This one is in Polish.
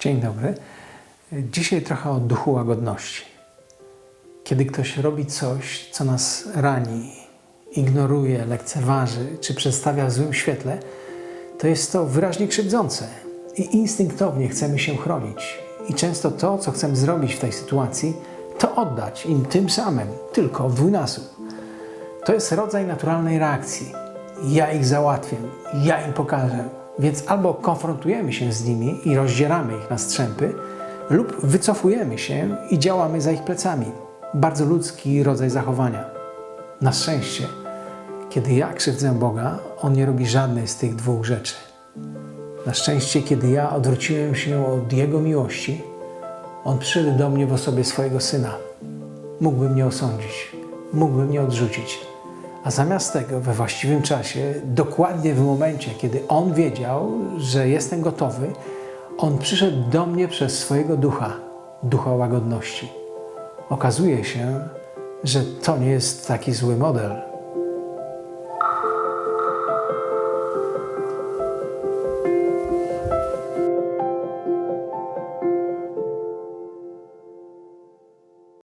Dzień dobry. Dzisiaj trochę o duchu łagodności. Kiedy ktoś robi coś, co nas rani, ignoruje, lekceważy czy przedstawia w złym świetle, to jest to wyraźnie krzywdzące i instynktownie chcemy się chronić. I często to, co chcemy zrobić w tej sytuacji, to oddać im tym samym, tylko w dwójnasób. To jest rodzaj naturalnej reakcji. Ja ich załatwię, ja im pokażę. Więc albo konfrontujemy się z nimi i rozdzieramy ich na strzępy, lub wycofujemy się i działamy za ich plecami. Bardzo ludzki rodzaj zachowania. Na szczęście, kiedy ja krzywdzę Boga, On nie robi żadnej z tych dwóch rzeczy. Na szczęście, kiedy ja odwróciłem się od Jego miłości, On przyszedł do mnie w osobie swojego Syna. Mógłby mnie osądzić, mógłby mnie odrzucić. A zamiast tego, we właściwym czasie, dokładnie w momencie, kiedy On wiedział, że jestem gotowy, On przyszedł do mnie przez swojego ducha, ducha łagodności. Okazuje się, że to nie jest taki zły model,